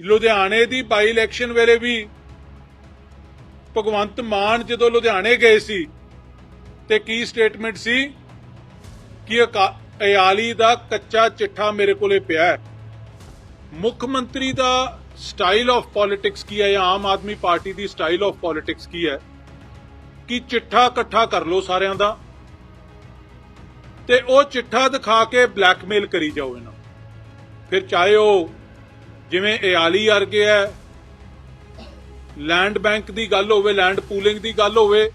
ਲੁਧਿਆਣੇ ਦੀ ਬਾਈ ਇਲੈਕਸ਼ਨ ਵੇਲੇ ਵੀ ਭਗਵੰਤ ਮਾਨ ਜਦੋਂ ਲੁਧਿਆਣੇ ਗਏ ਸੀ, ਤੇ ਕੀ ਸਟੇਟਮੈਂਟ ਸੀ? ਕਿ ਅਕਾ- ਅਯਾਲੀ ਦਾ ਕੱਚਾ ਚਿੱਠਾ ਮੇਰੇ ਕੋਲੇ ਪਿਆ ਹੈ। ਮੁੱਖ ਮੰਤਰੀ ਦਾ ਸਟਾਈਲ ਆਫ ਪੋਲਿਟਿਕਸ ਕੀ ਹੈ ਜਾਂ ਆਮ ਆਦਮੀ ਪਾਰਟੀ ਦੀ ਸਟਾਈਲ ਆਫ ਪੋਲਿਟਿਕਸ ਕੀ ਹੈ? ਕਿ ਚਿੱਠਾ ਇਕੱਠਾ ਕਰ ਲਓ ਸਾਰਿਆਂ ਦਾ? ਤੇ ਉਹ ਚਿੱਠਾ ਦਿਖਾ ਕੇ ਬਲੈਕਮੇਲ ਕਰੀ ਜਾਓ ਇਹਨਾਂ ਫਿਰ ਚਾਹੇ ਉਹ ਜਿਵੇਂ ਇਆਲੀ ਵਰਗੇ ਹੈ ਲੈਂਡ ਬੈਂਕ ਦੀ ਗੱਲ ਹੋਵੇ ਲੈਂਡ ਪੂਲਿੰਗ ਦੀ ਗੱਲ ਹੋਵੇ,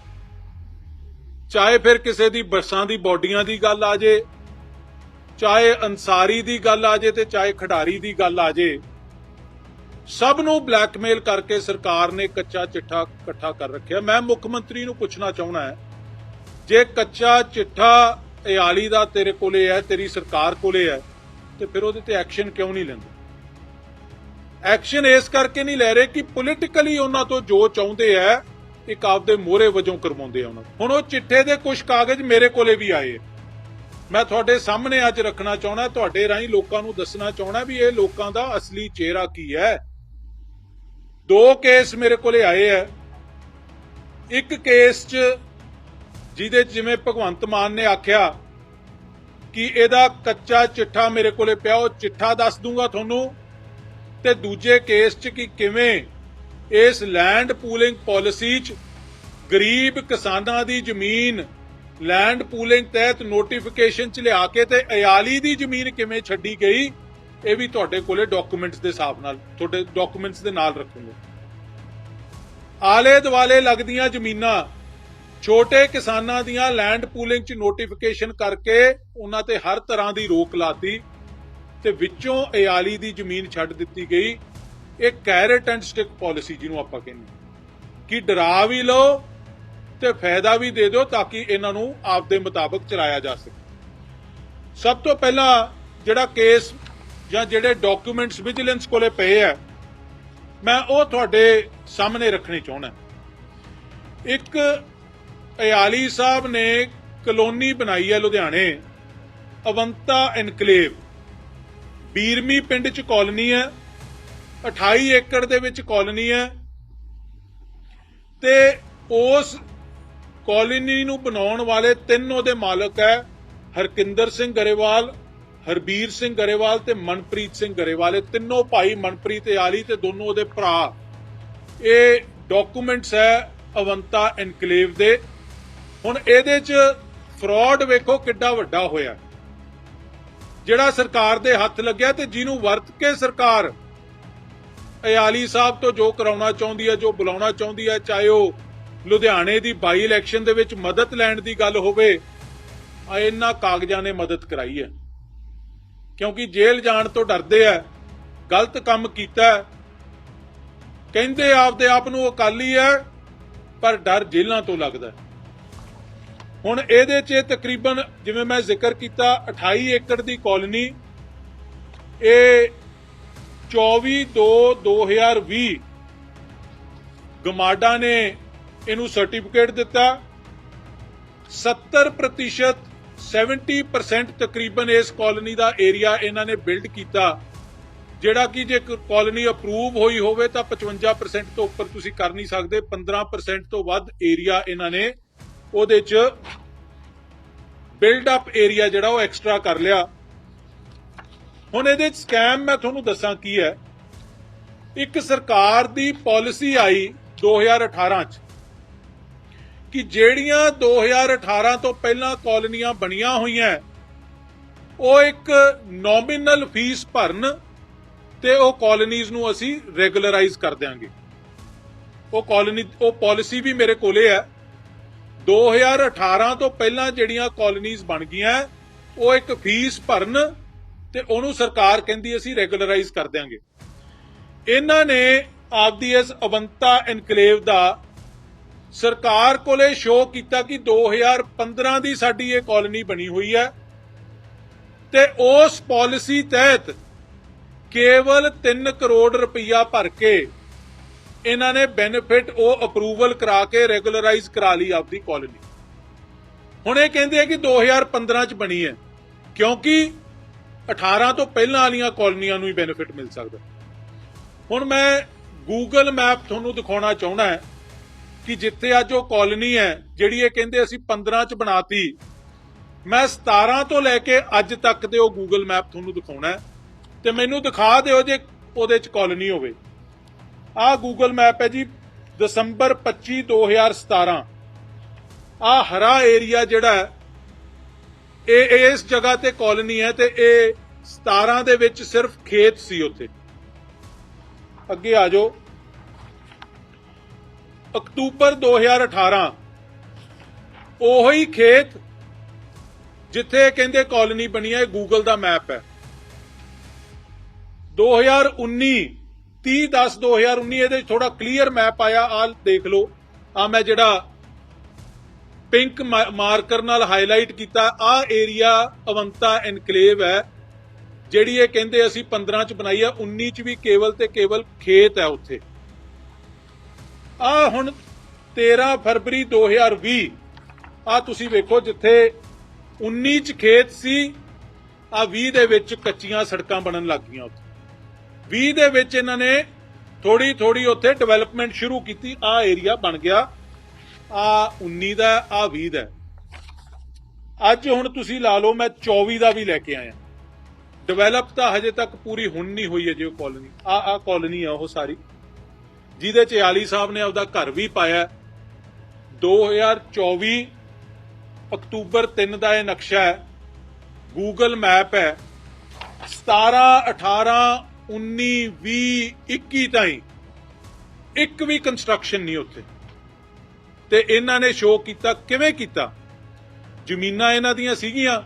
ਚਾਹੇ ਫਿਰ ਕਿਸੇ ਦੀ ਬੱਸਾਂ ਦੀ, ਬੋਡੀਆਂ ਦੀ ਗੱਲ ਆ ਜੇ, ਚਾਹੇ ਅਨਸਾਰੀ ਦੀ ਗੱਲ ਆ ਜੇ ਤੇ ਚਾਹੇ ਖਿਡਾਰੀ ਦੀ ਗੱਲ ਆ ਜੇ, ਸਭ ਨੂੰ ਬਲੈਕਮੇਲ ਕਰਕੇ ਸਰਕਾਰ ਨੇ ਕੱਚਾ ਚਿੱਠਾ ਇਕੱਠਾ ਕਰ ਰੱਖਿਆ। ਮੈਂ ਮੁੱਖ ਮੰਤਰੀ ਨੂੰ ਪੁੱਛਣਾ ਚਾਹੁੰਦਾ ਹੈ, ਜੇ ਕੱਚਾ ਚਿੱਠਾ ਇਆਲੀ ਦਾ ਤੇਰੇ ਕੋਲੇ ਹੈ, ਤੇਰੀ ਸਰਕਾਰ ਕੋਲੇ ਹੈ, ਤੇ ਫਿਰ ਉਹਦੇ ਤੇ ਐਕਸ਼ਨ ਕਿਉਂ ਨਹੀਂ ਲੈਂਦੇ? ਐਕਸ਼ਨ ਇਸ ਕਰਕੇ ਨਹੀਂ ਲੈ ਰਹੇ ਕਿ ਪੋਲੀਟੀਕਲੀ ਉਹਨਾਂ ਤੋਂ ਜੋ ਚਾਹੁੰਦੇ ਆ, ਇੱਕ ਆਪਦੇ ਮੋਹਰੇ ਵਜੋਂ ਕਰਵਾਉਂਦੇ ਆ ਉਹਨਾਂ ਹੁਣ ਉਹ ਚਿੱਠੇ ਦੇ ਕੁਝ ਕਾਗਜ਼ ਮੇਰੇ ਕੋਲੇ ਵੀ ਆਏ। ਮੈਂ ਤੁਹਾਡੇ ਸਾਹਮਣੇ ਅੱਜ ਰੱਖਣਾ ਚਾਹਣਾ ਤੁਹਾਡੇ ਰਾਹੀਂ ਲੋਕਾਂ ਨੂੰ ਦੱਸਣਾ ਚਾਹਣਾ ਵੀ ਇਹ ਲੋਕਾਂ ਦਾ ਅਸਲੀ ਚਿਹਰਾ ਕੀ ਹੈ। ਦੋ ਕੇਸ ਮੇਰੇ ਕੋਲੇ ਆਏ ਆ। ਇੱਕ ਕੇਸ 'ਚ ਜਿਹਦੇ ਜਿਵੇਂ ਭਗਵੰਤ ਮਾਨ ਨੇ ਆਖਿਆ ਕਿ ਇਹਦਾ ਕੱਚਾ ਚਿੱਠਾ ਮੇਰੇ ਕੋਲੇ ਪਿਆ, ਉਹ ਚਿੱਠਾ ਦੱਸ ਦੂੰਗਾ ਤੁਹਾਨੂੰ। ਤੇ ਦੂਜੇ ਕੇਸ 'ਚ ਕਿ ਕਿਵੇਂ ਇਸ ਲੈਂਡ ਪੂਲਿੰਗ ਪਾਲਿਸੀ 'ਚ ਗਰੀਬ ਕਿਸਾਨਾਂ ਦੀ ਜ਼ਮੀਨ ਲੈਂਡ ਪੂਲਿੰਗ ਤਹਿਤ ਨੋਟੀਫਿਕੇਸ਼ਨ 'ਚ ਲਿਆ ਕੇ ਤੇ ਅਯਾਲੀ ਦੀ ਜ਼ਮੀਨ ਕਿਵੇਂ ਛੱਡੀ ਗਈ, ਇਹ ਵੀ ਤੁਹਾਡੇ ਕੋਲੇ ਡਾਕੂਮੈਂਟਸ ਦੇ ਹਿਸਾਬ ਨਾਲ, ਤੁਹਾਡੇ ਡਾਕੂਮੈਂਟਸ ਦੇ ਨਾਲ ਰੱਖੂੰਗਾ। ਆਲੇ ਦੁਆਲੇ ਲੱਗਦੀਆਂ ਜ਼ਮੀਨਾਂ, ਛੋਟੇ ਕਿਸਾਨਾਂ ਦੀਆਂ ਲੈਂਡ ਪੂਲਿੰਗ 'ਚ ਨੋਟੀਫਿਕੇਸ਼ਨ ਕਰਕੇ ਉਹਨਾਂ ਤੇ ਹਰ ਤਰ੍ਹਾਂ ਦੀ ਰੋਕ ਲਾਤੀ। ਤੇ ਵਿੱਚੋਂ ਅਯਾਲੀ ਦੀ ਜ਼ਮੀਨ ਛੱਡ ਦਿੱਤੀ ਗਈ। ਇਹ ਕੈਰਟ ਐਂਡ ਸਟਿਕ ਪਾਲਿਸੀ ਜਿਹਨੂੰ ਆਪਾਂ ਕਹਿੰਦੇ ਕਿ ਡਰਾ ਵੀ ਲਓ ਤੇ ਫਾਇਦਾ ਵੀ ਦੇ ਦਿਓ ਤਾਂ ਕਿ ਇਹਨਾਂ ਨੂੰ ਆਪਦੇ ਮੁਤਾਬਕ ਚਲਾਇਆ ਜਾ ਸਕੇ। ਸਭ ਤੋਂ ਪਹਿਲਾਂ ਜਿਹੜਾ ਕੇਸ ਜਾਂ ਜਿਹੜੇ ਡਾਕੂਮੈਂਟਸ ਵਿਜੀਲੈਂਸ ਕੋਲੇ ਪਏ ਆ, ਮੈਂ ਉਹ ਤੁਹਾਡੇ ਸਾਹਮਣੇ ਰੱਖਣੇ ਚਾਹੁੰਦਾ ਇੱਕ ਅਯਾਲੀ ਸਾਹਿਬ ਨੇ ਕਲੋਨੀ ਬਣਾਈ ਹੈ ਲੁਧਿਆਣੇ, ਅਵੰਤਾ ਐਨਕਲੇਵ ਬੀਰਮੀ ਪਿੰਡ ਚ ਕਾਲਨੀ ਹੈ 28 ਏਕੜ ਦੇ ਵਿੱਚ ਕਾਲਨੀ ਹੈ ਤੇ ਉਸ ਕਾਲਨੀ ਨੂੰ ਬਣਾਉਣ ਵਾਲੇ ਤਿੰਨ ਉਹਦੇ ਮਾਲਕ ਹੈ, ਹਰਕਿੰਦਰ ਸਿੰਘ ਗਰੇਵਾਲ, ਹਰਬੀਰ ਸਿੰਘ ਗਰੇਵਾਲ ਤੇ ਮਨਪ੍ਰੀਤ ਸਿੰਘ ਗਰੇਵਾਲ। ਇਹ ਤਿੰਨੋਂ ਭਾਈ ਮਨਪ੍ਰੀਤ ਤੇ ਆਲੀ ਤੇ ਦੋਨੋਂ ਉਹਦੇ ਭਰਾ। ਇਹ ਡਾਕੂਮੈਂਟਸ ਹੈ ਅਵੰਤਾ ਐਨਕਲੇਵ ਦੇ। ਹੁਣ ਇਹਦੇ 'ਚ ਫਰਾਡ ਵੇਖੋ ਕਿੱਡਾ ਵੱਡਾ ਹੋਇਆ। ਜਿਹੜਾ ਸਰਕਾਰ ਦੇ ਹੱਥ ਲੱਗਿਆ ਤੇ ਜਿਹਨੂੰ ਵਰਤ ਕੇ ਸਰਕਾਰ ਅਯਾਲੀ ਸਾਹਿਬ ਤੋਂ ਜੋ ਕਰਾਉਣਾ ਚਾਹੁੰਦੀ ਹੈ, ਜੋ ਬੁਲਾਉਣਾ ਚਾਹੁੰਦੀ ਹੈ, ਚਾਹੇ ਉਹ ਲੁਧਿਆਣੇ ਦੀ ਬਾਈ ਇਲੈਕਸ਼ਨ ਦੇ ਵਿੱਚ ਮਦਦ ਲੈਣ ਦੀ ਗੱਲ ਹੋਵੇ, ਆ ਇਹਨਾਂ ਕਾਗਜ਼ਾਂ ਨੇ ਮਦਦ ਕਰਾਈ ਹੈ ਕਿਉਂਕਿ ਜੇਲ੍ਹ ਜਾਣ ਤੋਂ ਡਰਦੇ ਆ, ਗਲਤ ਕੰਮ ਕੀਤਾ ਕਹਿੰਦੇ ਆਪਦੇ ਆਪ ਨੂੰ ਅਕਾਲੀ ਹੈ, ਪਰ ਡਰ ਜੇਲ੍ਹਾਂ ਤੋਂ ਲੱਗਦਾ ਹੈ। ਹੁਣ ਇਹਦੇ 'ਚ ਤਕਰੀਬਨ ਜਿਵੇਂ ਮੈਂ ਜ਼ਿਕਰ ਕੀਤਾ 28 ਏਕੜ ਦੀ ਕਾਲਨੀ ਇਹ 24 2 2020 ਗਮਾਡਾ ਨੇ ਇਹਨੂੰ ਸਰਟੀਫਿਕੇਟ ਦਿੱਤਾ। 70% 70% ਤਕਰੀਬਨ ਇਸ ਕਾਲੋਨੀ ਦਾ ਏਰੀਆ ਇਹਨਾਂ ਨੇ ਬਿਲਡ ਕੀਤਾ। ਜਿਹੜਾ ਕਿ ਜੇ ਕਾਲਨੀ ਅਪਰੂਵ ਹੋਈ ਹੋਵੇ ਤਾਂ 55% ਤੋਂ ਉੱਪਰ ਤੁਸੀਂ ਕਰ ਨਹੀਂ ਸਕਦੇ 15% ਤੋਂ ਵੱਧ ਏਰੀਆ ਇਹਨਾਂ ਨੇ ਉਹਦੇ 'ਚ ਬਿਲਡ ਅਪ ਏਰੀਆ ਜਿਹੜਾ ਉਹ ਐਕਸਟਰਾ ਕਰ ਲਿਆ। ਹੁਣ ਇਹਦੇ ਸਕੈਮ ਮੈਂ ਤੁਹਾਨੂੰ ਦੱਸਾਂ ਕੀ ਹੈ। ਇੱਕ ਸਰਕਾਰ ਦੀ ਪਾਲਿਸੀ ਆਈ 2018 'ਚ ਕਿ ਜਿਹੜੀਆਂ 2018 ਤੋਂ ਪਹਿਲਾਂ ਕਾਲਨੀਆਂ ਬਣੀਆਂ ਹੋਈਆਂ, ਉਹ ਇੱਕ ਨੋਮੀਨਲ ਫੀਸ ਭਰਨ ਤੇ ਉਹ ਕਾਲਨੀਆਂ ਨੂੰ ਅਸੀਂ ਰੈਗੂਲਰਾਈਜ਼ ਕਰ ਦਿਆਂਗੇ। ਉਹ ਕਾਲਨੀ ਉਹ ਪਾਲਿਸੀ ਵੀ ਮੇਰੇ ਕੋਲੇ ਹੈ। 2018 ਤੋਂ ਪਹਿਲਾਂ ਜਿਹੜੀਆਂ ਕਾਲਨੀਆਂ ਬਣ ਗਈਆਂ, ਉਹ ਇੱਕ ਫੀਸ ਭਰਨ ਤੇ ਉਹਨੂੰ ਸਰਕਾਰ ਕਹਿੰਦੀ ਅਸੀਂ ਰੈਗੂਲਰਾਈਜ਼ ਕਰ ਦਿਆਂਗੇ। ਇਹਨਾਂ ਨੇ ਆਪਦੀ ਇਸ ਅਵੰਤਾ ਇਨਕਲੇਵ ਦਾ ਸਰਕਾਰ ਕੋਲੇ ਸ਼ੋਅ ਕੀਤਾ ਕਿ 2015 ਦੀ ਸਾਡੀ ਇਹ ਕਾਲਨੀ ਬਣੀ ਹੋਈ ਹੈ ਤੇ ਉਸ ਪਾਲਿਸੀ ਤਹਿਤ ਕੇਵਲ 3 ਕਰੋੜ ਰੁਪਈਆ ਭਰ ਕੇ ਇਹਨਾਂ ਨੇ ਬੈਨੀਫਿਟ ਉਹ ਅਪਰੂਵਲ ਕਰਾ ਕੇ ਰੈਗੂਲਰਾਈਜ਼ ਕਰਾ ਲਈ ਆਪਦੀ ਕਾਲਨੀ ਹੁਣ ਇਹ ਕਹਿੰਦੇ ਆ ਕਿ 2015 ਚ ਬਣੀ ਹੈ, ਕਿਉਂਕਿ 18 ਤੋਂ ਪਹਿਲਾਂ ਵਾਲੀਆਂ ਕਾਲਨੀਆਂ ਨੂੰ ਹੀ ਬੈਨੀਫਿਟ ਮਿਲ ਸਕਦਾ। ਹੁਣ ਮੈਂ ਗੂਗਲ ਮੈਪ ਤੁਹਾਨੂੰ ਦਿਖਾਉਣਾ ਚਾਹੁੰਦਾ ਹੈ ਕਿ ਜਿੱਥੇ ਅੱਜ ਉਹ ਕਾਲਨੀ ਹੈ, ਜਿਹੜੀ ਇਹ ਕਹਿੰਦੇ ਅਸੀਂ 15 ਚ ਬਣਾਤੀ, ਮੈਂ 17 ਤੋਂ ਲੈ ਕੇ ਅੱਜ ਤੱਕ ਦੇ ਉਹ ਗੂਗਲ ਮੈਪ ਤੁਹਾਨੂੰ ਦਿਖਾਉਣਾ ਹੈ। ਤੇ ਮੈਨੂੰ ਦਿਖਾ ਦਿਓ ਜੇ ਉਹਦੇ ਚ ਕਾਲਨੀ ਹੋਵੇ। ਆਹ ਗੂਗਲ ਮੈਪ ਹੈ ਜੀ, ਦਸੰਬਰ 25 2017 ਆਹ ਹਰਾ ਏਰੀਆ ਜਿਹੜਾ ਇਹ ਇਸ ਜਗ੍ਹਾ ਤੇ ਕਾਲੋਨੀ ਹੈ ਤੇ ਇਹ 17 ਦੇ ਵਿੱਚ ਸਿਰਫ ਖੇਤ ਸੀ ਉੱਥੇ। ਅੱਗੇ ਆ ਜਾਓ। ਅਕਤੂਬਰ 2018 ਉਹੀ ਖੇਤ ਜਿੱਥੇ ਕਹਿੰਦੇ ਕਾਲਨੀ ਬਣੀ ਹੈ ਗੂਗਲ ਦਾ ਮੈਪ ਹੈ। 2019 30 10 2019 ਇਹਦੇ ਥੋੜਾ ਕਲੀਅਰ ਮੈਪ ਆਇਆ ਆ ਦੇਖ ਲਓ। ਆ ਮੈਂ ਜਿਹੜਾ ਪਿੰਕ ਮਾਰਕਰ ਨਾਲ ਹਾਈਲਾਈਟ ਕੀਤਾ ਆ ਏਰੀਆ ਅਵੰਤਾ ਐਨਕਲੇਵ ਹੈ, ਜਿਹੜੀ ਇਹ ਕਹਿੰਦੇ ਅਸੀਂ 15 ਚ ਬਣਾਈ ਆ 19 ਚ ਵੀ ਕੇਵਲ ਤੇ ਕੇਵਲ ਖੇਤ ਹੈ ਉੱਥੇ। ਆ ਹੁਣ 13 ਫਰਵਰੀ 2020 ਆ ਤੁਸੀਂ ਵੇਖੋ ਜਿੱਥੇ 19 ਚ ਖੇਤ ਸੀ ਆ 20 ਦੇ ਵਿੱਚ ਕੱਚੀਆਂ ਸੜਕਾਂ ਬਣਨ ਲੱਗ ਗਈਆਂ ਉੱਥੇ। 20 ਦੇ ਵਿੱਚ ਇਹਨਾਂ ਨੇ ਥੋੜੀ ਥੋੜੀ ਉੱਥੇ ਡਿਵੈਲਪਮੈਂਟ ਸ਼ੁਰੂ ਕੀਤੀ। ਆ ਏਰੀਆ ਬਣ ਗਿਆ। ਆ 19 ਦਾ ਆ 20 ਦਾ ਅੱਜ ਹੁਣ ਤੁਸੀਂ ਲਾ ਲਓ, ਮੈਂ 24 ਦਾ ਵੀ ਲੈ ਕੇ ਆਇਆ। ਡਿਵੈਲਪ ਤਾਂ ਹਜੇ ਤੱਕ ਪੂਰੀ ਹੁਣ ਨਹੀਂ ਹੋਈ ਹੈ ਜੀ ਉਹ ਕਾਲਨੀ ਆ ਆ ਕਾਲਨੀ ਆ ਉਹ ਸਾਰੀ। ਜਿਹਦੇ ਚ ਆਲੀ ਸਾਹਿਬ ਨੇ ਆਪਦਾ ਘਰ ਵੀ ਪਾਇਆ 2024 ਅਕਤੂਬਰ 3 ਦਾ ਇਹ ਨਕਸ਼ਾ ਹੈ। ਗੂਗਲ ਮੈਪ ਹੈ। 17 18 19 20 21 ਤਾਈਂ ਇੱਕ ਵੀ ਕੰਸਟਰਕਸ਼ਨ ਨਹੀਂ ਉੱਥੇ। ਤੇ ਇਹਨਾਂ ਨੇ ਸ਼ੋਅ ਕੀਤਾ, ਕਿਵੇਂ ਕੀਤਾ? ਜ਼ਮੀਨਾਂ ਇਹਨਾਂ ਦੀਆਂ ਸੀਗੀਆਂ।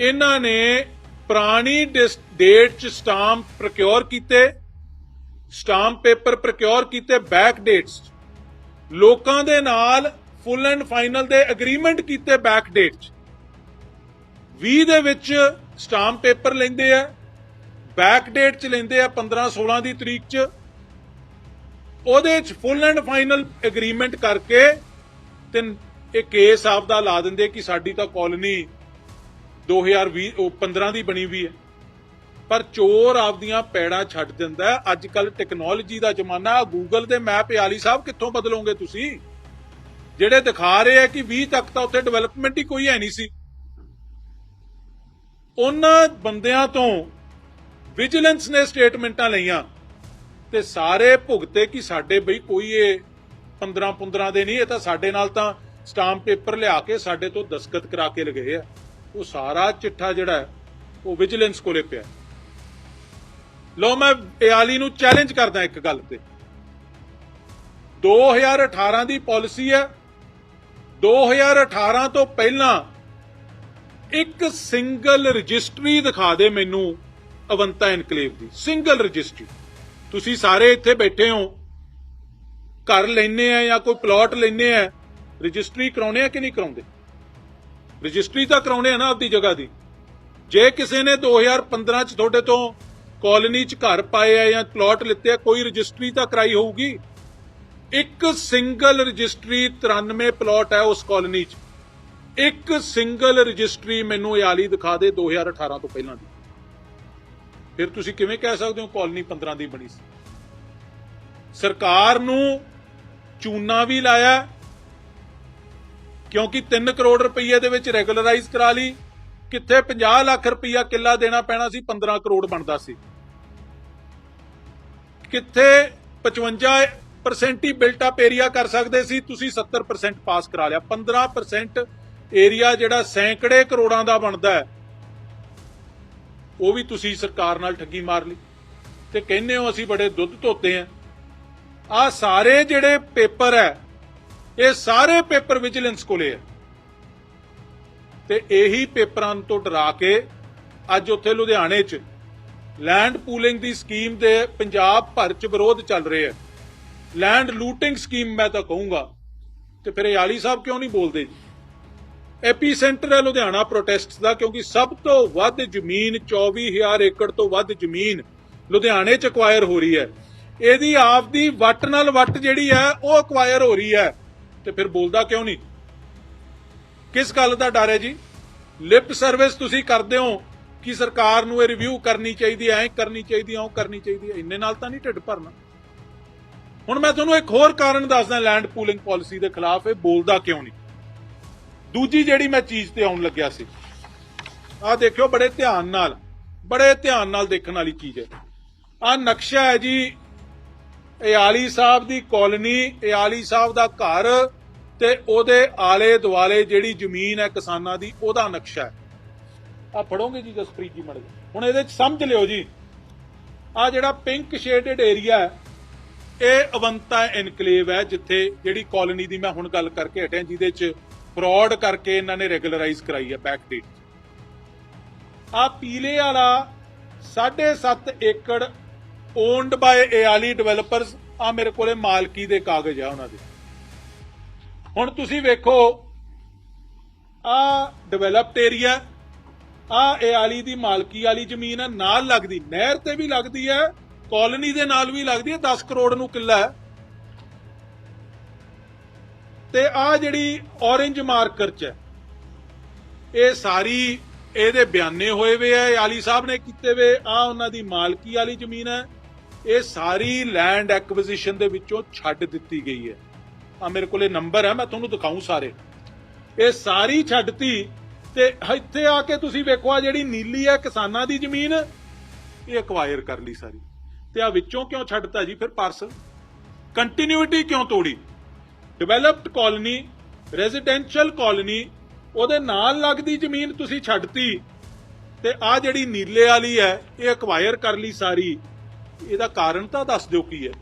ਇਹਨਾਂ ਨੇ ਪੁਰਾਣੀ ਡੇਟ ਚ ਸਟਾਂਪ ਪ੍ਰੋਕਿਓਰ ਕੀਤੇ ਸਟਾਂਪ ਪੇਪਰ ਪ੍ਰੋਕਿਉਰ ਕੀਤੇ ਬੈਕ ਡੇਟਸ ਲੋਕਾਂ ਦੇ ਨਾਲ ਫੁੱਲ ਐਂਡ ਫਾਈਨਲ ਦੇ ਐਗਰੀਮੈਂਟ ਕੀਤੇ ਬੈਕ ਡੇਟ ਚ। 20 ਦੇ ਵਿੱਚ ਸਟਾਂਪ ਪੇਪਰ ਲੈਂਦੇ ਆ ਬੈਕ ਡੇਟ ਚ ਲੈਂਦੇ ਆ 15 16 ਦੀ ਤਰੀਕ ਚ। ਉਹਦੇ ਚ ਫੁੱਲ ਐਂਡ ਫਾਈਨਲ ਐਗਰੀਮੈਂਟ ਕਰਕੇ ਤੇ ਇਹ ਕੇਸ ਆਪਦਾ ਲਾ ਦਿੰਦੇ ਕਿ ਸਾਡੀ ਤਾਂ ਕਾਲਨੀ 2020 ਉਹ 15 ਦੀ ਬਣੀ ਵੀ ਹੈ। ਪਰ ਚੋਰ ਆਪਦੀਆਂ ਪੈੜਾਂ ਛੱਡ ਦਿੰਦਾ ਅੱਜ ਕੱਲ ਟੈਕਨੋਲੋਜੀ ਦਾ ਜ਼ਮਾਨਾ ਗੂਗਲ ਦੇ ਮੈਪ ਆਲੀ ਸਾਹਿਬ ਕਿੱਥੋਂ ਬਦਲੋਗੇ ਤੁਸੀਂ? ਜਿਹੜੇ ਦਿਖਾ ਰਹੇ ਆ ਕਿ 20 ਤੱਕ ਤਾਂ ਉੱਥੇ ਡਿਵੈਲਪਮੈਂਟ ਹੀ ਕੋਈ ਹੈ ਨਹੀਂ ਸੀ। ਉਹਨਾਂ ਬੰਦਿਆਂ ਤੋਂ ਵਿਜੀਲੈਂਸ ਨੇ ਸਟੇਟਮੈਂਟਾਂ ਲਈਆਂ ਤੇ ਸਾਰੇ ਭੁਗਤੇ ਕਿ ਸਾਡੇ ਬਈ ਕੋਈ ਇਹ 15 15 ਦੇ ਨਹੀਂ, ਇਹ ਤਾਂ ਸਾਡੇ ਨਾਲ ਤਾਂ ਸਟਾਂਪ ਪੇਪਰ ਲਿਆ ਕੇ ਸਾਡੇ ਤੋਂ ਦਸਖਤ ਕਰਾ ਕੇ ਲਗਏ ਆ। ਉਹ ਸਾਰਾ ਚਿੱਠਾ ਜਿਹੜਾ ਉਹ ਵਿਜੀਲੈਂਸ ਕੋਲੇ ਪਿਆ ਲੋ ਮੈਂ ਇਆਲੀ ਨੂੰ ਚੈਲੰਜ ਕਰਦਾ ਇੱਕ ਗੱਲ ਤੇ। 2018 ਦੀ ਪਾਲਿਸੀ ਹੈ। 2018 ਤੋਂ ਪਹਿਲਾਂ ਇੱਕ ਸਿੰਗਲ ਰਜਿਸਟਰੀ ਦਿਖਾ ਦੇ ਮੈਨੂੰ ਅਵੰਤਾ ਐਨਕਲੇਵ ਦੀ ਸਿੰਗਲ ਰਜਿਸਟਰੀ ਤੁਸੀਂ ਸਾਰੇ ਇੱਥੇ ਬੈਠੇ ਹੋ। ਘਰ ਲੈਨੇ ਆ ਜਾਂ ਕੋਈ ਪਲਾਟ ਲੈਨੇ ਆ। ਰਜਿਸਟਰੀ ਕਰਾਉਣੇ ਆ ਕਿ ਨਹੀਂ ਕਰਾਉਂਦੇ? ਰਜਿਸਟਰੀ ਤਾਂ ਕਰਾਉਣੇ ਆ ਨਾ ਆਪਦੀ ਜਗ੍ਹਾ ਦੀ। ਜੇ ਕਿਸੇ ਨੇ 2015 ਚ ਤੁਹਾਡੇ ਤੋਂ ਕਾਲਨੀ ਚ ਘਰ ਪਾਏ ਆ ਜਾਂ ਪਲਾਟ ਲਿੱਤੇ ਆ, ਕੋਈ ਰਜਿਸਟਰੀ ਤਾਂ ਕਰਾਈ ਹੋਊਗੀ। ਇੱਕ ਸਿੰਗਲ ਰਜਿਸਟਰੀ 93 ਪਲਾਟ ਹੈ ਉਸ ਕਾਲੋਨੀ ਚ। ਇੱਕ ਸਿੰਗਲ ਰਜਿਸਟਰੀ ਮੈਨੂੰ ਯਾਲੀ ਦਿਖਾ ਦੇ 2018 ਤੋਂ ਪਹਿਲਾਂ ਦੀ। ਫਿਰ ਤੁਸੀਂ ਕਿਵੇਂ ਕਹਿ ਸਕਦੇ ਹੋ ਕਾਲਨੀ 15 ਦੀ ਬਣੀ ਸੀ? ਸਰਕਾਰ ਨੂੰ ਚੂਨਾ ਵੀ ਲਾਇਆ, ਕਿਉਂਕਿ 3 ਕਰੋੜ ਰੁਪਏ ਦੇ ਵਿੱਚ ਰੈਗੂਲਰਾਈਜ਼ ਕਰਾ ਲਈ, ਕਿੱਥੇ 50 ਲੱਖ ਰੁਪਇਆ ਕਿੱਲਾ ਦੇਣਾ ਪੈਣਾ ਸੀ 15 ਕਰੋੜ ਬਣਦਾ ਸੀ। ਕਿੱਥੇ 55% ਹੀ ਬਿਲਟ ਅਪ ਏਰੀਆ ਕਰ ਸਕਦੇ ਸੀ, ਤੁਸੀਂ 70% ਪਾਸ ਕਰਾ ਲਿਆ। 15% ਏਰੀਆ ਜਿਹੜਾ ਸੈਂਕੜੇ ਕਰੋੜਾਂ ਦਾ ਬਣਦਾ ਹੈ ਉਹ ਵੀ ਤੁਸੀਂ ਸਰਕਾਰ ਨਾਲ ਠੱਗੀ ਮਾਰ ਲਈ। ਤੇ ਕਹਿੰਦੇ ਹੋ ਅਸੀਂ ਬੜੇ ਦੁੱਧ ਧੋਤੇ ਆ। ਆ ਸਾਰੇ ਜਿਹੜੇ ਪੇਪਰ ਹੈ, ਇਹ ਸਾਰੇ ਪੇਪਰ ਵਿਜੀਲੈਂਸ ਕੋਲੇ ਹੈ ਤੇ ਇਹੀ ਪੇਪਰਾਂ ਤੋਂ ਡਰਾ ਕੇ ਅੱਜ ਉੱਥੇ ਲੁਧਿਆਣੇ 'ਚ ਲੈਂਡ ਪੂਲਿੰਗ ਦੀ ਸਕੀਮ ਦੇ ਪੰਜਾਬ ਭਰ 'ਚ ਵਿਰੋਧ ਚੱਲ ਰਿਹਾ ਹੈ ਲੈਂਡ ਲੂਟਿੰਗ ਸਕੀਮ ਮੈਂ ਤਾਂ ਕਹੂੰਗਾ। ਤੇ ਫਿਰ ਇਹ ਆਲੀ ਸਾਹਿਬ ਕਿਉਂ ਨਹੀਂ ਬੋਲਦੇ ਜੀ? ਐਪੀ ਸੈਂਟਰ ਹੈ ਲੁਧਿਆਣਾ ਪ੍ਰੋਟੈਸਟ ਦਾ, ਕਿਉਂਕਿ ਸਭ ਤੋਂ ਵੱਧ ਜ਼ਮੀਨ 24000 ਏਕੜ ਤੋਂ ਵੱਧ ਜ਼ਮੀਨ ਲੁਧਿਆਣੇ 'ਚ ਅਕਵਾਇਰ ਹੋ ਰਹੀ ਹੈ। ਇਹਦੀ ਆਪਦੀ ਵੱਟ ਨਾਲ ਵੱਟ ਜਿਹੜੀ ਹੈ, ਉਹ ਅਕਵਾਇਰ ਹੋ ਰਹੀ ਹੈ। ਤੇ ਫਿਰ ਬੋਲਦਾ ਕਿਉਂ ਨਹੀਂ? ਕਿਸ ਗੱਲ ਦਾ ਡਰ ਹੈ ਜੀ? ਲਿਪ ਸਰਵਿਸ ਤੁਸੀਂ ਕਰਦੇ ਹੋ ਕਿ ਸਰਕਾਰ ਨੂੰ ਇਹ ਰਿਵਿਊ ਕਰਨੀ ਚਾਹੀਦੀ ਐ ਕਰਨੀ ਚਾਹੀਦੀ ਐ ਕਰਨੀ ਚਾਹੀਦੀ ਐ ਇੰਨੇ ਨਾਲ ਤਾਂ ਨਹੀਂ ਢਿੱਡ ਭਰਨਾ। ਹੁਣ ਮੈਂ ਤੁਹਾਨੂੰ ਇੱਕ ਹੋਰ ਕਾਰਨ ਦੱਸਦਾ ਲੈਂਡ ਪੂਲਿੰਗ ਪਾਲਿਸੀ ਦੇ ਖਿਲਾਫ, ਇਹ ਬੋਲਦਾ ਕਿਉਂ ਨਹੀਂ? ਦੂਜੀ ਜਿਹੜੀ ਮੈਂ ਚੀਜ਼ ਤੇ ਆਉਣ ਲੱਗਿਆ ਸੀ, ਆਹ ਦੇਖਿਓ ਬੜੇ ਧਿਆਨ ਨਾਲ, ਬੜੇ ਧਿਆਨ ਨਾਲ ਦੇਖਣ ਵਾਲੀ ਚੀਜ਼ ਹੈ। ਆਹ ਨਕਸ਼ਾ ਹੈ ਜੀ ਇਆਲੀ ਸਾਹਿਬ ਦੀ ਕਾਲੋਨੀ ਇਆਲੀ ਸਾਹਿਬ ਦਾ ਘਰ ਤੇ ਉਹਦੇ ਆਲੇ ਦੁਆਲੇ ਜਿਹੜੀ ਜ਼ਮੀਨ ਹੈ ਕਿਸਾਨਾਂ ਦੀ, ਉਹਦਾ ਨਕਸ਼ਾ ਹੈ। ਆ ਫੜੋਗੇ ਜੀ ਜਸਪ੍ਰੀਤ ਜੀ ਮੜ ਹੁਣ ਇਹਦੇ ਚ ਸਮਝ ਲਿਓ ਜੀ ਆ ਜਿਹੜਾ ਪਿੰਕ ਸ਼ੇਡਡ ਏਰੀਆ ਹੈ, ਇਹ ਅਵੰਤਾ ਐਨਕਲੇਵ ਹੈ ਜਿੱਥੇ ਜਿਹੜੀ ਕਾਲੋਨੀ ਦੀ ਮੈਂ ਹੁਣ ਗੱਲ ਕਰਕੇ ਹਟਿਆ, ਜਿਹਦੇ ਚ ਫਰਾਡ ਕਰਕੇ ਇਹਨਾਂ ਨੇ ਰੈਗੂਲਰਾਈਜ਼ ਕਰਾਈ ਹੈ ਬੈਕ ਡੇਟ ਆ ਪੀਲੇ ਵਾਲਾ 7.5 ਏਕੜ ਓਨਡ ਬਾਈ ਏਆਲੀ ਡਿਵੈਲਪਰਸ ਆ ਮੇਰੇ ਕੋਲੇ ਮਾਲਕੀ ਦੇ ਕਾਗਜ਼ ਆ ਉਹਨਾਂ ਦੇ। ਹੁਣ ਤੁਸੀਂ ਵੇਖੋ ਆ ਡਿਵੈਲਪਡ ਏਰੀਆ ਆ ਏਆਲੀ ਦੀ ਮਾਲਕੀ ਵਾਲੀ ਜ਼ਮੀਨ ਹੈ ਨਾਲ ਲੱਗਦੀ, ਨਹਿਰ ਤੇ ਵੀ ਲੱਗਦੀ ਹੈ ਕਾਲੋਨੀ ਦੇ ਨਾਲ ਵੀ ਲੱਗਦੀ ਹੈ 10 ਕਰੋੜ ਨੂੰ ਕਿੱਲਾ ਹੈ। ਤੇ ਆ ਜਿਹੜੀ orange ਮਾਰਕਰ ਚ ਹੈ, ਇਹ ਸਾਰੀ ਇਹਦੇ ਬਿਆਨੇ ਹੋਏ ਵੇ ਆ ਆਲੀ ਸਾਹਿਬ ਨੇ ਕੀਤੇ ਵੇ ਆ ਉਹਨਾਂ ਦੀ ਮਾਲਕੀ ਵਾਲੀ ਜ਼ਮੀਨ ਹੈ, ਇਹ ਸਾਰੀ ਲੈਂਡ ਐਕਵੀਜ਼ੀਸ਼ਨ ਦੇ ਵਿੱਚੋਂ ਛੱਡ ਦਿੱਤੀ ਗਈ ਹੈ। ਆ ਮੇਰੇ ਕੋਲੇ ਨੰਬਰ ਹੈ, ਮੈਂ ਤੁਹਾਨੂੰ ਦਿਖਾਉਂ ਸਾਰੇ। ਇਹ ਸਾਰੀ ਛੱਡਤੀ ਤੇ ਇੱਥੇ ਆ ਕੇ ਤੁਸੀਂ ਵੇਖੋ ਆ ਜਿਹੜੀ ਨੀਲੀ ਹੈ, ਕਿਸਾਨਾਂ ਦੀ ਜ਼ਮੀਨ, ਇਹ ਐਕਵਾਇਰ ਕਰ ਲਈ ਸਾਰੀ। ਤੇ ਆ ਵਿੱਚੋਂ ਕਿਉਂ ਛੱਡਤਾ ਜੀ ਫਿਰ ਪਾਰਸਲ ਕੰਟੀਨਿਊਟੀ ਕਿਉਂ ਤੋੜੀ? ਡਿਵੈਲਪਡ ਕਾਲੋਨੀ, ਰੈਜ਼ੀਡੈਂਸ਼ੀਅਲ ਕਾਲੋਨੀ, ਉਹਦੇ ਨਾਲ ਲੱਗਦੀ ਜ਼ਮੀਨ ਤੁਸੀਂ ਛੱਡਤੀ। ਤੇ ਆ ਜਿਹੜੀ ਨੀਲੇ ਵਾਲੀ ਹੈ, ਇਹ ਐਕਵਾਇਰ ਕਰ ਲਈ ਸਾਰੀ। ਇਹਦਾ ਕਾਰਨ ਤਾਂ ਦੱਸ ਦਿਓ ਕੀ ਹੈ।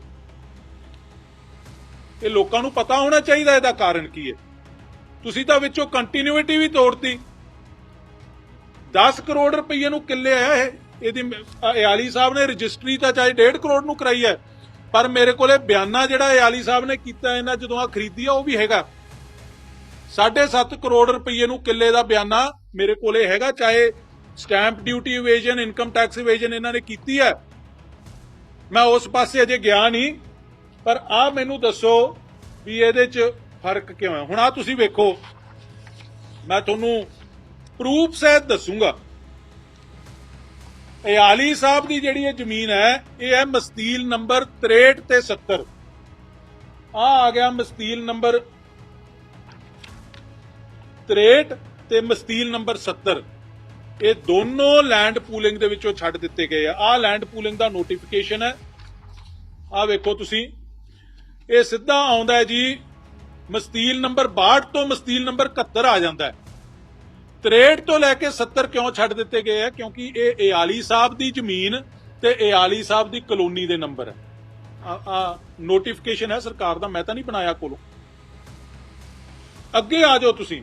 ਇਹ ਲੋਕਾਂ ਨੂੰ ਪਤਾ ਹੋਣਾ ਚਾਹੀਦਾ ਇਹਦਾ ਕਾਰਨ ਕੀ ਹੈ। ਤੁਸੀਂ ਤਾਂ ਵਿੱਚੋਂ ਕੰਟੀਨਿਊਟੀ ਵੀ ਤੋੜਤੀ। 10 ਕਰੋੜ ਰੁਪਏ ਨੂੰ ਕਿੱਲੇ ਆ ਇਹ। ਇਹਦੀ ਇਆਲੀ ਸਾਹਿਬ ਨੇ ਰਜਿਸਟਰੀ ਤਾਂ ਚਾਹੇ 1.5 ਕਰੋੜ ਨੂੰ ਕਰਾਈ ਹੈ। ਪਰ ਮੇਰੇ ਕੋਲੇ ਬਿਆਨਾ ਜਿਹੜਾ ਇਆਲੀ ਸਾਹਿਬ ਨੇ ਕੀਤਾ ਇਹਨਾਂ ਜਦੋਂ ਆ ਖਰੀਦੀ ਆ, ਉਹ ਵੀ ਹੈਗਾ। 7.5 ਕਰੋੜ ਰੁਪਏ ਨੂੰ ਕਿੱਲੇ ਦਾ ਬਿਆਨਾ ਮੇਰੇ ਕੋਲੇ ਹੈਗਾ, ਚਾਹੇ stamp duty evasion income tax evasion ਇਹਨਾਂ ਨੇ ਕੀਤੀ ਹੈ ਮੈਂ ਉਸ ਪਾਸੇ ਅਜੇ ਗਿਆ ਨਹੀਂ, ਪਰ ਆ ਮੈਨੂੰ ਦੱਸੋ ਵੀ ਇਹਦੇ 'ਚ ਫ਼ਰਕ ਕਿਉਂ ਹੈ? ਹੁਣ ਆ ਤੁਸੀਂ ਵੇਖੋ। ਮੈਂ ਤੁਹਾਨੂੰ ਪ੍ਰੂਫ ਸਹਿਤ ਦੱਸੂਗਾ। ਇਹ ਆਲੀ ਸਾਹਿਬ ਦੀ ਜਿਹੜੀ ਇਹ ਜ਼ਮੀਨ ਹੈ, ਇਹ ਹੈ ਮਸਤੀਲ ਨੰਬਰ 63 ਤੇ 70 ਆ ਆ ਗਿਆ ਮਸਤੀਲ ਨੰਬਰ 63 ਤੇ ਮਸਤੀਲ ਨੰਬਰ 70 ਇਹ ਦੋਨੋਂ ਲੈਂਡ ਪੂਲਿੰਗ ਦੇ ਵਿੱਚੋਂ ਛੱਡ ਦਿੱਤੇ ਗਏ ਆ। ਆ ਲੈਂਡ ਪੂਲਿੰਗ ਦਾ ਨੋਟੀਫਿਕੇਸ਼ਨ ਹੈ। ਆ ਵੇਖੋ ਤੁਸੀਂ। ਇਹ ਸਿੱਧਾ ਆਉਂਦਾ ਹੈ ਜੀ, ਮਸਤੀਲ ਨੰਬਰ 62 ਤੋਂ ਮਸਤੀਲ ਨੰਬਰ 71 ਆ ਜਾਂਦਾ ਹੈ। 63 ਤੋਂ ਲੈ ਕੇ 70 ਕਿਉਂ ਛੱਡ ਦਿੱਤੇ ਗਏ ਆ? ਕਿਉਂਕਿ ਇਹ ਏਆਲੀ ਸਾਹਿਬ ਦੀ ਜ਼ਮੀਨ ਤੇ ਏਆਲੀ ਸਾਹਿਬ ਦੀ ਕਲੋਨੀ ਦੇ ਨੰਬਰ ਹੈ ਆ ਨੋਟੀਫਿਕੇਸ਼ਨ ਹੈ ਸਰਕਾਰ ਦਾ, ਮੈਂ ਤਾਂ ਨਹੀਂ ਬਣਾਇਆ ਕੋਲੋਂ। ਅੱਗੇ ਆ ਜਾਓ ਤੁਸੀਂ।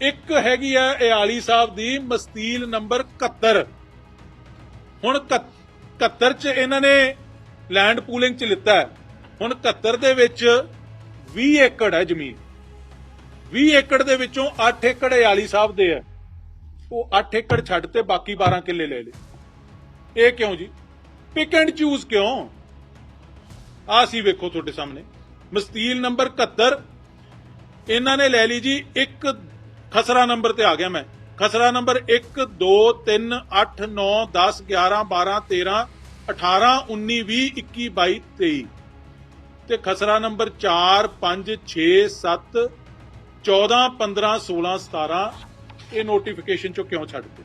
ਇੱਕ ਹੈਗੀ ਹੈ ਏਆਲੀ ਸਾਹਿਬ ਦੀ ਮਸਤੀਲ ਨੰਬਰ 71 ਹੁਣ 71 ਚ ਇਹਨਾਂ ਨੇ ਲੈਂਡ ਪੂਲਿੰਗ ਚ ਲਿੱਤਾ ਹੁਣ 71 ਦੇ ਵਿੱਚ 20 ਏਕੜ ਹੈ ਜ਼ਮੀਨ। 20 ਏਕੜ ਦੇ ਵਿੱਚੋਂ 8 ਏਕੜ ਏਆਲੀ ਸਾਹਿਬ ਦੇ ਹੈ ਉਹ 8 ਏਕੜ ਛੱਡ ਤੇ ਬਾਕੀ 12 ਕਿੱਲੇ ਲੈ ਲਏ। ਇਹ ਕਿਉਂ ਜੀ? ਪਿਕ ਐਂਡ ਚੂਜ਼ ਕਿਉਂ? ਆ ਸੀ ਵੇਖੋ ਤੁਹਾਡੇ ਸਾਹਮਣੇ। ਮਸਤੀਲ ਨੰਬਰ 71 ਇਹਨਾਂ ਨੇ ਲੈ ਲਈ ਜੀ ਇੱਕ ਖਸਰਾ ਨੰਬਰ ਤੇ ਆ ਗਿਆ ਮੈਂ। ਖਸਰਾ ਨੰਬਰ 1 2 3 8 9 10 11 12 13 18 19 20 21 22 23 ਤੇ ਖਸਰਾ ਨੰਬਰ 4 5 6 7 14 15 16 17 ਇਹ ਨੋਟੀਫਿਕੇਸ਼ਨ ਚੋਂ ਕਿਉਂ ਛੱਡਦੇ